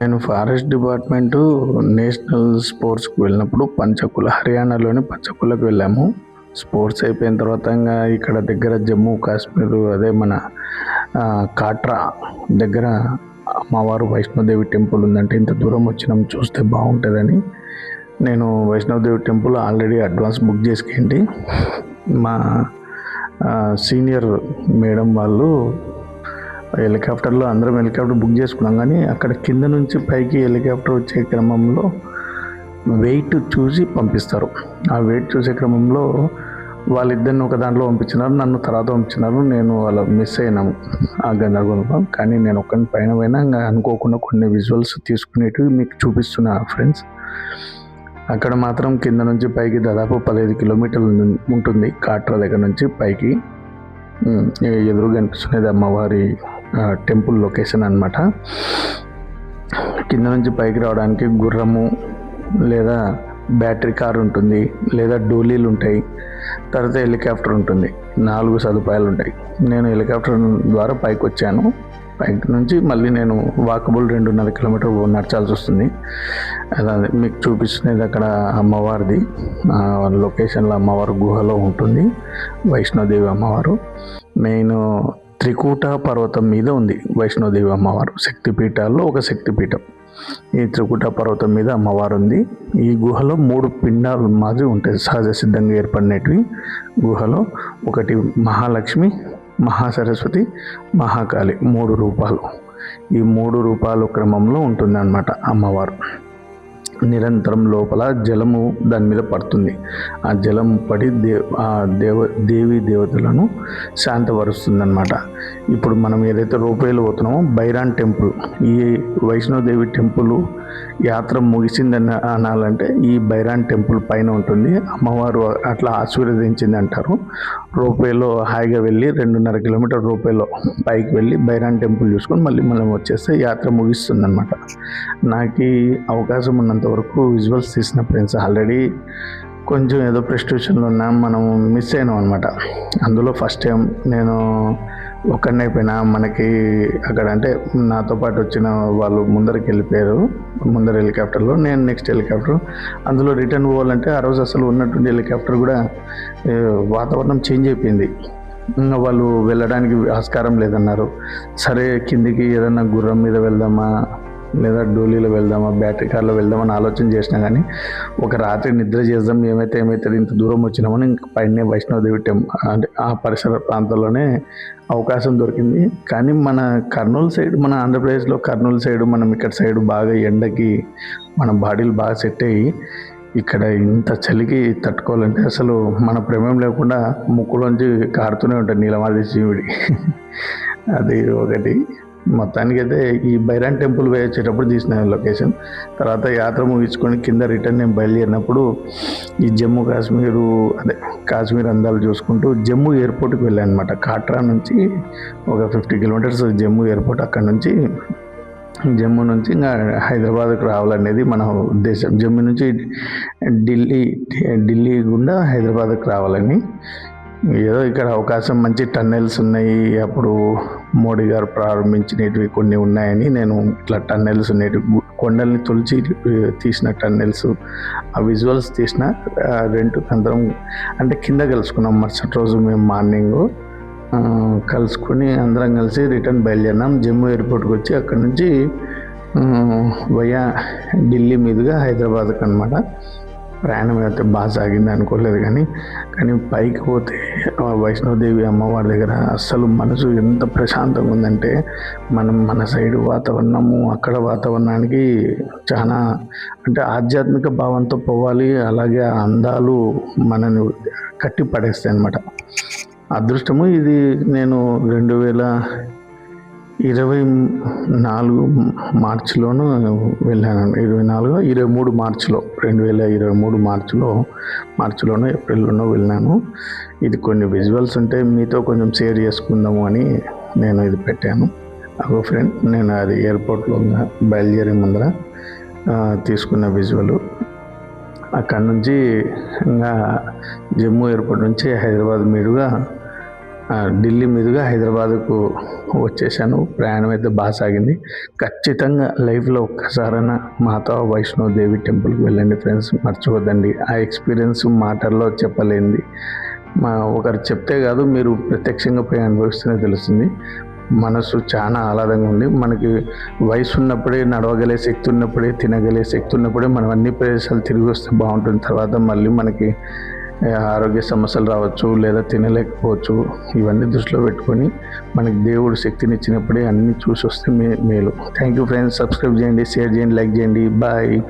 నేను forest department national స్పోర్ట్స్కి వెళ్ళినప్పుడు పంచకుల హర్యానాలోని పంచకులకు వెళ్ళాము. స్పోర్ట్స్ అయిపోయిన తర్వాత ఇంకా ఇక్కడ దగ్గర జమ్మూ కాశ్మీర్ అదే మన కాట్రా దగ్గర అమ్మవారు వైష్ణోదేవి టెంపుల్ ఉందంటే ఇంత దూరం వచ్చినాం చూస్తే బాగుంటుందని నేను Vaishno Devi temple already advance book చేసుకేంటి మా సీనియర్ మేడం వాళ్ళు హెలికాప్టర్లో అందరం హెలికాప్టర్ బుక్ చేసుకున్నాం. కానీ అక్కడ కింద నుంచి పైకి హెలికాప్టర్ వచ్చే క్రమంలో వెయిట్ చూసి పంపిస్తారు. ఆ వెయిట్ చూసే క్రమంలో వాళ్ళిద్దరిని ఒక దాంట్లో పంపించినారు నన్ను తర్వాత పంపించినారు నేను వాళ్ళ మిస్ అయినాము ఆ గందరగోళంలో కానీ నేను ఒక్కని పైన పోయినా ఇంకా అనుకోకుండా కొన్ని విజువల్స్ తీసుకునేటివి మీకు చూపిస్తున్నా ఫ్రెండ్స్ అక్కడ మాత్రం కింద నుంచి పైకి దాదాపు పదహైదు కిలోమీటర్లు ఉంటుంది. కాట్రా దగ్గర నుంచి పైకి. ఎదురుగా కనిపిస్తున్నది అమ్మవారి టెంపుల్ లొకేషన్ అనమాట కింద నుంచి పైకి రావడానికి గుర్రము లేదా బ్యాటరీ కార్ ఉంటుంది లేదా డోలీలు ఉంటాయి తర్వాత హెలికాప్టర్ ఉంటుంది. నాలుగు సదుపాయాలు ఉంటాయి. నేను హెలికాప్టర్ ద్వారా పైకి వచ్చాను. పైకి నుంచి మళ్ళీ నేను వాకబుల్ రెండున్నర కిలోమీటర్ నడచాల్సి వస్తుంది. అలా మీకు చూపిస్తున్నది అక్కడ అమ్మవారిది. లొకేషన్లో అమ్మవారు గుహలో ఉంటుంది. వైష్ణోదేవి అమ్మవారు. మెయిన్ త్రికూట పర్వతం మీద ఉంది వైష్ణోదేవి అమ్మవారు. శక్తిపీఠాల్లో ఒక శక్తిపీఠం. ఈ త్రికూట పర్వతం మీద అమ్మవారు ఉంది ఈ గుహలో మూడు పిండాలు మాదిరి ఉంటాయి. సహజ సిద్ధంగా ఏర్పడినవి గుహలో ఒకటి మహాలక్ష్మి మహాసరస్వతి మహాకాళి మూడు రూపాలు. ఈ మూడు రూపాలు క్రమంలో ఉంటుందన్నమాట అమ్మవారు. నిరంతరం లోపల జలము దాని మీద పడుతుంది. ఆ జలం పడి దే ఆ దేవ దేవి దేవతలను శాంతపరుస్తుందన్నమాట. ఇప్పుడు మనం ఏదైతే రూపాయలు పోతున్నామో బైరాన్ టెంపుల్ ఈ వైష్ణోదేవి టెంపుల్ యాత్ర ముగిసిందని అనాలంటే ఈ బైరాన్ టెంపుల్ పైన ఉంటుంది. అమ్మవారు అట్లా ఆశీర్వదించింది అంటారు. రూపాయలో హాయిగా వెళ్ళి రెండున్నర కిలోమీటర్ రూపాయలో పైకి వెళ్ళి బైరాన్ టెంపుల్ చూసుకొని మళ్ళీ మనం వచ్చేస్తే యాత్ర ముగిస్తుందనమాట నాకు అవకాశం ఉన్నంత వరకు విజువల్స్ తీసిన ఫ్రెండ్స్ ఆల్రెడీ కొంచెం ఏదో ప్రెస్టిట్యూషన్లో ఉన్నా మనం మిస్ అయినాం అనమాట అందులో ఫస్ట్ టైం నేను ఒక్కడిని అయిపోయినా మనకి అక్కడ అంటే నాతో పాటు వచ్చిన వాళ్ళు ముందరికి వెళ్ళిపోయారు. ముందర హెలికాప్టర్లో నేను నెక్స్ట్ హెలికాప్టర్. అందులో రిటర్న్ పోవాలంటే ఆ రోజు అసలు ఉన్నటువంటి హెలికాప్టర్ కూడా వాతావరణం చేంజ్ అయిపోయింది. ఇంకా వాళ్ళు వెళ్ళడానికి ఆస్కారం లేదన్నారు. సరే కిందికి ఏదన్నా గుర్రం మీద వెళ్దామా? లేదా డోలీలో వెళ్దామా బ్యాటరీ కార్లో వెళ్దామని ఆలోచన చేసినా కానీ ఒక రాత్రి నిద్ర చేద్దాం ఏమైతే ఏమైతే ఇంత దూరం వచ్చినామని ఇంక పైన వైష్ణవదేవి టెంపుల్ అంటే ఆ పరిసర ప్రాంతంలోనే అవకాశం దొరికింది. కానీ మన కర్నూలు సైడ్ మన ఆంధ్రప్రదేశ్లో కర్నూలు సైడ్ మనం ఇక్కడ సైడ్ బాగా ఎండకి మన బాడీలు బాగా సెట్ అయ్యి ఇక్కడ ఇంత చలికి తట్టుకోవాలంటే అసలు మన ప్రమేయం లేకుండా ముక్కులోంచి కారుతూనే ఉంటుంది నీలమాది శివుడి. అది ఒకటి. మొత్తానికి అయితే ఈ బైరాన్ టెంపుల్ పోయి వచ్చేటప్పుడు తీసిన లొకేషన్. తర్వాత యాత్ర ముగించుకొని కింద రిటర్న్ నేను బయలుదేరినప్పుడు ఈ జమ్మూ కాశ్మీరు అదే కాశ్మీర్ అందాలు చూసుకుంటూ జమ్మూ ఎయిర్పోర్ట్కి వెళ్ళాను అనమాట కాట్రా నుంచి ఒక ఫిఫ్టీ కిలోమీటర్స్ జమ్మూ ఎయిర్పోర్ట్ అక్కడ నుంచి జమ్మూ నుంచి ఇంకా హైదరాబాద్కు రావాలనేది మన ఉద్దేశం. జమ్మూ నుంచి ఢిల్లీ ఢిల్లీ గుండా హైదరాబాద్కు రావాలని ఏదో ఇక్కడ అవకాశం మంచి టన్నెల్స్ ఉన్నాయి. అప్పుడు మోడీ గారు ప్రారంభించినవి కొన్ని ఉన్నాయని నేను ఇట్లా టన్నెల్స్ ఉన్నాయి కొండల్ని తొలిచి తీసిన టన్నెల్స్ ఆ విజువల్స్ తీసిన రెండు అందరం అంటే కింద కలుసుకున్నాం. మరుసటి రోజు మేము మార్నింగ్ కలుసుకొని అందరం కలిసి రిటర్న్ బయలుదేరినాం. జమ్మూ ఎయిర్పోర్ట్కి వచ్చి అక్కడ నుంచి వయా ఢిల్లీ మీదుగా హైదరాబాద్కి అనమాట ప్రయాణం అయితే బాగా సాగింది అనుకోలేదు కానీ కానీ పైకి పోతే వైష్ణవదేవి వైష్ణోదేవి అమ్మవారి దగ్గర అస్సలు మనసు ఎంత ప్రశాంతంగా ఉందంటే మనం మన సైడ్ వాతావరణము అక్కడ వాతావరణానికి చాలా అంటే ఆధ్యాత్మిక భావంతో పోవాలి అలాగే ఆ అందాలు మనని కట్టి పడేస్తాయి అనమాట అదృష్టము ఇది. నేను రెండు వేల ఇరవై నాలుగు మార్చిలోనూ వెళ్ళాను ఇరవై నాలుగు ఇరవై మూడు మార్చిలో రెండు వేల ఇరవై మూడు మార్చిలో మార్చిలోనో ఏప్రిల్లోనో వెళ్ళాను. ఇది కొన్ని విజువల్స్ ఉంటే మీతో కొంచెం షేర్ చేసుకుందాము అని నేను ఇది పెట్టాను. అగో ఫ్రెండ్ నేను అది ఎయిర్పోర్ట్లో బయలుదేరే ముందర తీసుకున్న విజువల్ అక్కడ నుంచి ఇంకా జమ్మూ ఎయిర్పోర్ట్ నుంచి హైదరాబాద్ మీదుగా ఢిల్లీ మీదుగా హైదరాబాద్కు వచ్చేసాను. ప్రయాణం అయితే బాగా సాగింది. ఖచ్చితంగా లైఫ్లో ఒక్కసారైనా మాతా వైష్ణో దేవి టెంపుల్కి వెళ్ళండి ఫ్రెండ్స్ మర్చిపోద్దండి. ఆ ఎక్స్పీరియన్స్ మాటల్లో చెప్పలేంది మా ఒకరు చెప్తే కాదు మీరు ప్రత్యక్షంగా పోయి అనుభవిస్తేనే తెలుస్తుంది. మనసు చాలా ఆహ్లాదంగా ఉంది. మనకి వయసు ఉన్నప్పుడే నడవగలే శక్తి ఉన్నప్పుడే తినగలే శక్తి ఉన్నప్పుడే మనం అన్ని ప్రదేశాలు తిరిగి వస్తే బాగుంటుంది. తర్వాత మళ్ళీ మనకి ఆరోగ్య సమస్యలు రావచ్చు లేదా తినలేకపోవచ్చు ఇవన్నీ దృష్టిలో పెట్టుకొని మనకి దేవుడు శక్తిని ఇచ్చినప్పుడే అన్నీ చూసి వస్తే మే మేలు. థ్యాంక్ యూ ఫ్రెండ్స్ సబ్స్క్రైబ్ చేయండి షేర్ చేయండి లైక్ చేయండి. బాయ్